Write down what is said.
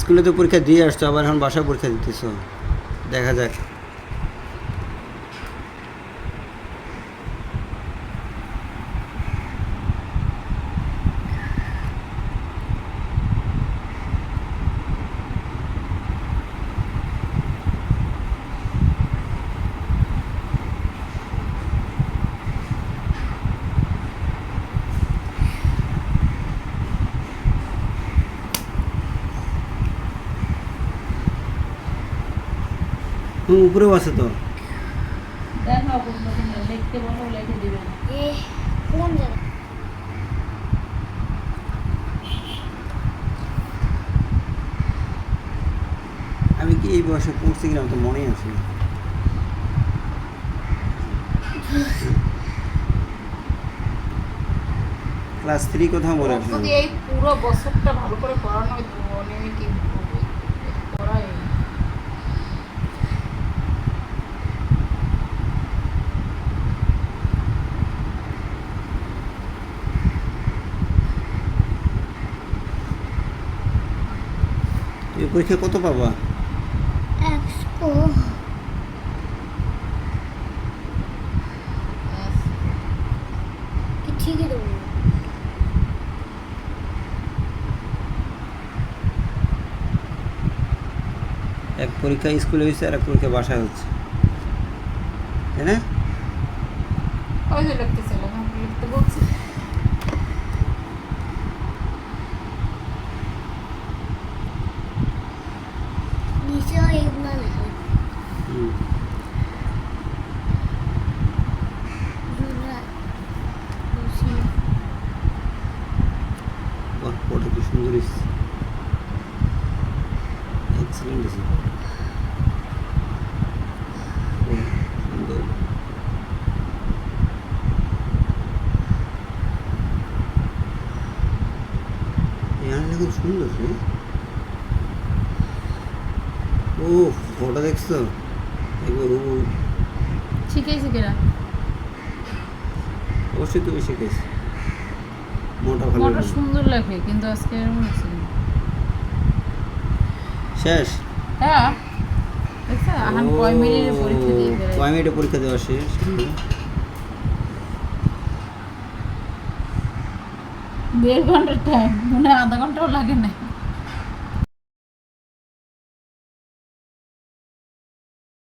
স্কুলে তো পরীক্ষা দিয়ে আসছো আবার এখন বাসায় পরীক্ষা দিতেছো। দেখা যাক। হুম উপরেও আছে তো। দেখো লিখতে বলো লিখে দিবেন কোন জায়গা? আমি কি এই বয়সে পড়ছি কিনা তো মনে আছে। ক্লাস থ্রি কোথাও মনে আছে এই পুরো বছরটা ভালো করে পড়ানো হতো অনেক ইমপ্রুভ পড়াই এই পরীক্ষা কত পাবা? একশো। ঠিকই দেবো এক পরীক্ষা স্কুলে হয়েছে আর এক পরীক্ষা বাসায় হচ্ছে। তাই না? ওই যে এসেছে এক্সেলেন্ট এসেছে পড়া সুন্দর ও ফটো দেখছ একবার ও শিখেছি কিনা অবশ্যই তুমি শিখেছি ভালো সুন্দর লাগে কিন্তু আজকে শেষ? হ্যাঁ। এখন কয় মিনিটের পরীক্ষা দিয়ে কয় মিনিটে পরীক্ষা দেওয়া শেষ? দেড় ঘণ্টার টাইম মনে আধা ঘন্টাও লাগে না